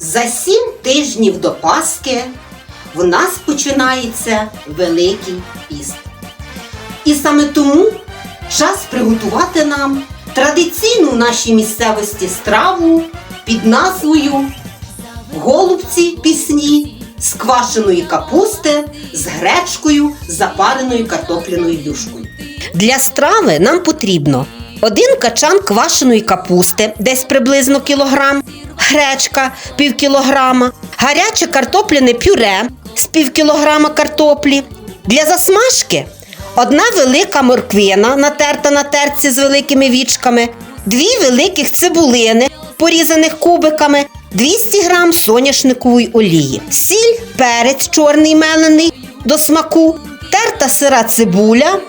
За сім тижнів до Пасхи в нас починається Великий піст. І саме тому час приготувати нам традиційну в нашій місцевості страву під назвою Голубці пісні з квашеної капусти з гречкою, запареною картопляною юшкою. Для страви нам потрібно один качан квашеної капусти, десь приблизно кілограм, гречка пів кілограма, гаряче картопляне пюре з пів кілограма картоплі. Для засмажки одна велика морквина, натерта на терці з великими вічками, дві великих цибулини, порізаних кубиками, 200 грам соняшникової олії, сіль, перець чорний мелений до смаку, терта сира цибуля,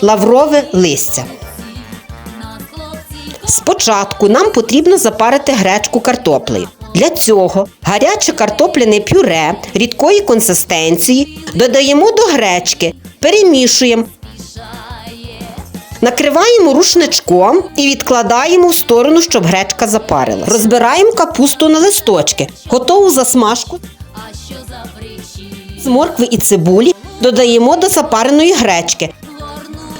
лаврове листя. Спочатку нам потрібно запарити гречку картоплею. Для цього гаряче картопляне пюре рідкої консистенції додаємо до гречки, перемішуємо, накриваємо рушничком і відкладаємо в сторону, щоб гречка запарилась. Розбираємо капусту на листочки, готову засмажку з моркви і цибулі додаємо до запареної гречки.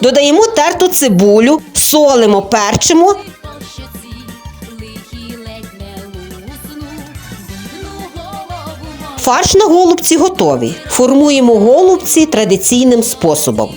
Додаємо терту цибулю, солимо, перчимо Фарш на голубці готовий. Формуємо голубці традиційним способом.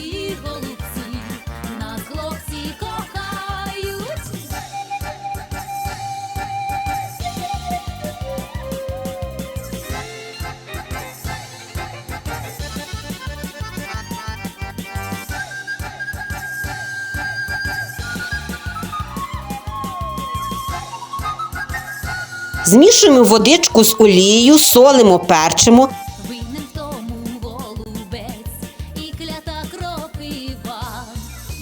Змішуємо водичку з олією, солимо, перчимо. Винен тому голубець і клята кропива,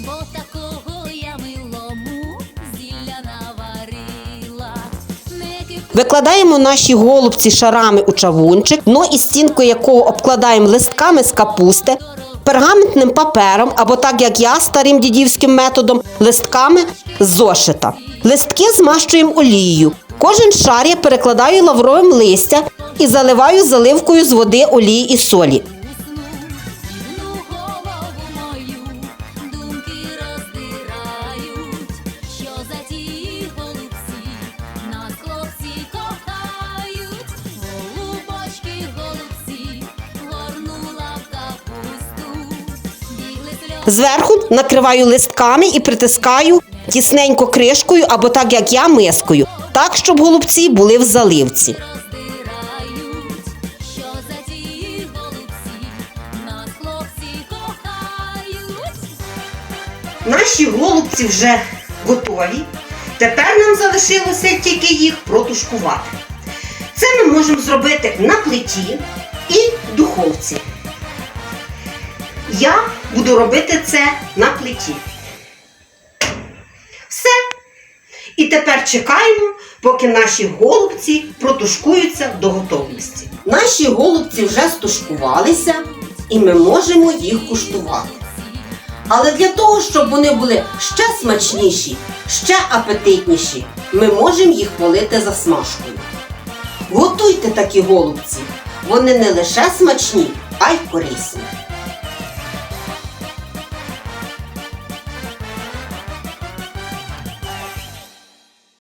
бо такого я милому зілля наварила. Викладаємо наші голубці шарами у чавунчик, дно і стінку якого обкладаємо листками з капусти, пергаментним папером або так як я старим дідівським методом, листками з зошита. Листки змащуємо олією. Кожен шар я перекладаю лавровим листя і заливаю заливкою з води, олії і солі. Зверху накриваю листками і притискаю тісненько кришкою або так як я мискою, так щоб голубці були в заливці. Наші голубці вже готові. Тепер нам залишилося тільки їх протушкувати. Це ми можемо зробити на плиті і в духовці. Я буду робити це на плиті. І тепер чекаємо, поки наші голубці протушкуються до готовності. Наші голубці вже стушкувалися, і ми можемо їх куштувати. Але для того, щоб вони були ще смачніші, ще апетитніші, ми можемо їх полити засмажкою. Готуйте такі голубці. Вони не лише смачні, а й корисні.